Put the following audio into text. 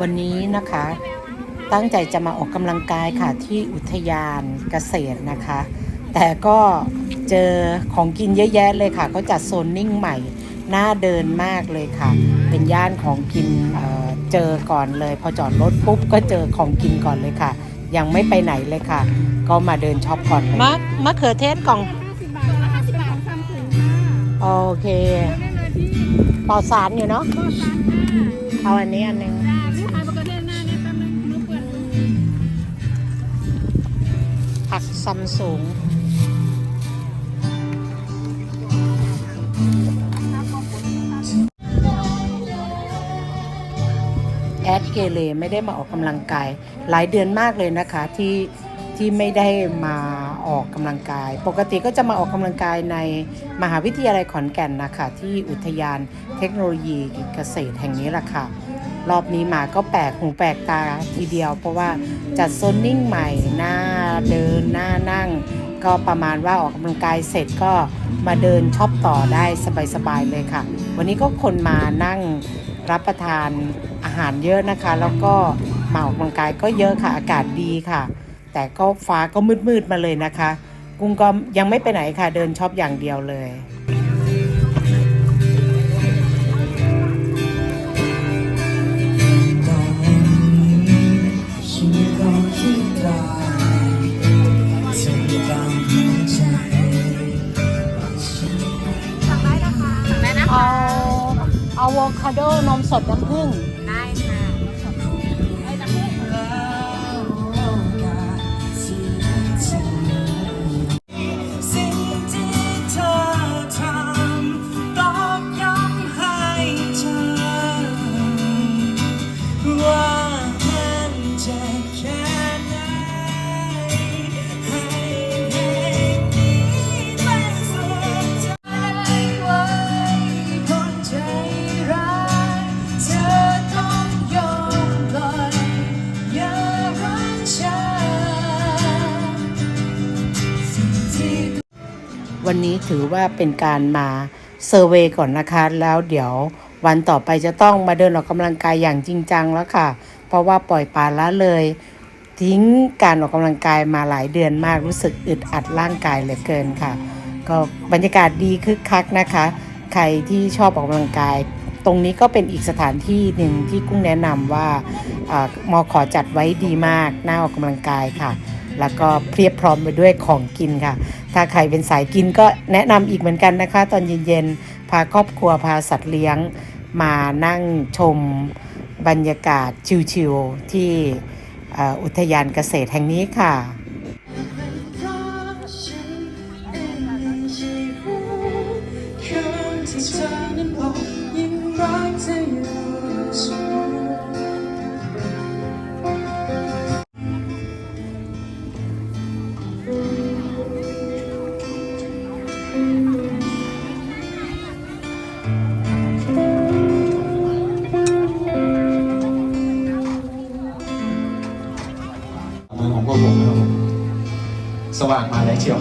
วันนี้นะคะ ตั้งใจจะมาออกกำลังกายค่ะที่อุทยานเกษตรนะคะ แต่ก็เจอของกินเยอะแยะเลยค่ะเขาจัดโซนนิ่งใหม่น่าเดินมากเลยค่ะ เป็นย่านของกินเอ่อเจอก่อนเลย พอจอดรถปุ๊บก็เจอของกินก่อนเลยค่ะ ยังไม่ไปไหนเลยค่ะ ก็มาเดินช็อปก่อนเลยมะมะเขือเทศกล่อง50บาทละ50บาทของคำถุงค่ะโอเคได้เลยที่ปลอดสารอยู่เนาะโบตันค่ะเอาอันนี้อันหนึง ผักซัมซุงแอดเกเรไม่ได้มาออกกำลังกาย หลายเดือนมากเลยนะคะที่ที่ไม่ได้มาออกกำลังกาย ปกติก็จะมาออกกำลังกายในมหาวิทยาลัยขอนแก่นนะคะที่อุทยานเทคโนโลยีเกษตรแห่งนี้แหละค่ะ รอบนี้มาก็แปลกหูแปลกตาทีเดียว เพราะว่าจัดโซนนิ่งใหม่หน้า เดินหน้านั่ง ก็ประมาณว่าออกกำลังกายเสร็จก็มาเดินชอบต่อได้สบายๆเลยค่ะ วันนี้ก็คนมานั่งรับประทานอาหารเยอะนะคะ แล้วก็มาออกกำลังกายก็เยอะค่ะอากาศดีค่ะ แต่ก็ฟ้าก็มืดๆมาเลยนะคะ กุ้งก็ยังไม่ไปไหนค่ะ เดินชอบอย่างเดียวเลย เอาอะโวคาโดนมสดน้ำผึ้ง วันนี้ถือว่าเป็นการมาเซอร์เวยก่อนนะคะ แล้วเดี๋ยววันต่อไปจะต้องมาเดินออกกำลังกายอย่างจริงจังแล้วค่ะ เพราะว่าปล่อยปละละเลย ทิ้งการออกกำลังกายมาหลายเดือนมากรู้สึกอึดอัดร่างกายเหลือเกินค่ะ ก็บรรยากาศดีคึกคักนะคะ ใครที่ชอบออกกำลังกาย ตรงนี้ก็เป็นอีกสถานที่หนึ่งที่กุ้งแนะนำว่าอมอขอจัดไว้ดีมากน่าออกกำลังกายค่ะ แล้วก็เพียบพร้อมไปด้วยของกินค่ะ ถ้าใครเป็นสายกินก็แนะนำอีกเหมือนกันนะคะ ตอนเย็นๆ พาครอบครัวพาสัตว์เลี้ยงมานั่งชมบรรยากาศชิวๆที่อุทยานเกษตรแห่งนี้ค่ะ วงพวกผมนะครับสว่างมาแล้วเชียว